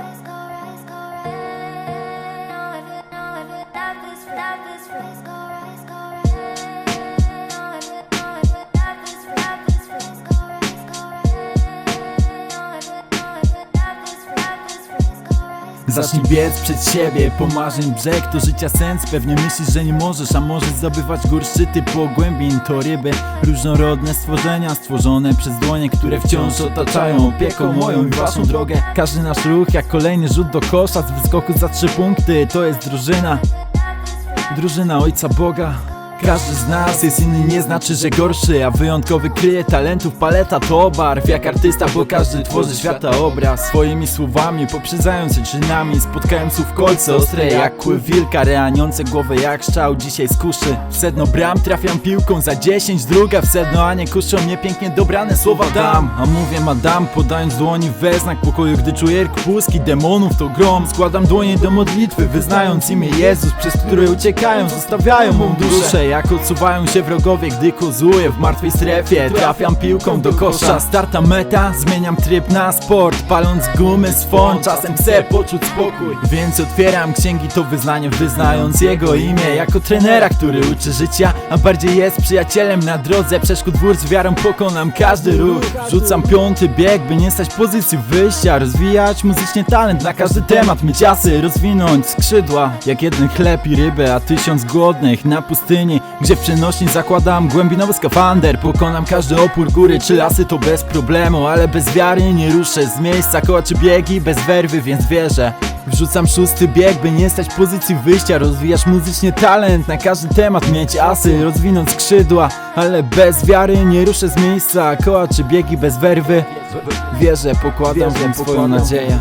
Let's go. Zacznij biec przed siebie, po marzeń brzeg to życia sens. Pewnie myślisz, że nie możesz, a możesz zdobywać gór szczyty pogłębień. To ryby, różnorodne stworzenia stworzone przez dłonie Które wciąż otaczają opieką moją i waszą drogę. Każdy nasz ruch jak kolejny rzut do kosza z wyskoku za trzy punkty. To jest drużyna, drużyna Ojca Boga każdy z nas jest inny, nie znaczy, że gorszy A wyjątkowy kryje talentów, paleta to barw. Jak artysta, bo każdy tworzy świata obraz. Swoimi słowami, poprzedzając czynami Spotkałem słów kolce ostre jak kły wilka Reaniące głowę jak szczał, dzisiaj skuszy W sedno bram trafiam piłką za 10 Druga w sedno, a nie kuszą mnie pięknie dobrane słowa dam. A mówię madam, podając dłoni we znak pokoju Gdy czuję rk płuski demonów to grom. Składam dłonie do modlitwy, wyznając imię Jezus Przez które uciekają, zostawiają mą duszę Jak odsuwają się wrogowie, gdy kozuję w martwej strefie? Trafiam piłką do kosza, starta meta Zmieniam tryb na sport, paląc gumy swą Czasem chcę poczuć spokój. Więc otwieram księgi to wyznanie Wyznając jego imię. Jako trenera, który uczy życia A bardziej jest przyjacielem na drodze. Przeszkód wór z wiarą pokonam każdy ruch. Rzucam piąty bieg, by nie stać pozycji wyjścia. Rozwijać muzycznie talent na każdy temat Myć asy, rozwinąć skrzydła. Jak jeden chleb i rybę, a tysiąc głodnych na pustyni Gdzie w przenośni zakładam głębinowy skafander Pokonam każdy opór góry. Czy lasy to bez problemu Ale bez wiary nie ruszę. Z miejsca Koła czy biegi bez werwy, więc wierzę. Wrzucam szósty bieg, by nie stać pozycji wyjścia. Rozwijasz muzycznie talent na każdy temat Mieć asy, rozwinąć skrzydła Ale bez wiary nie ruszę z miejsca. Koła czy biegi bez werwy. Wierzę, pokładam w swoją nadzieję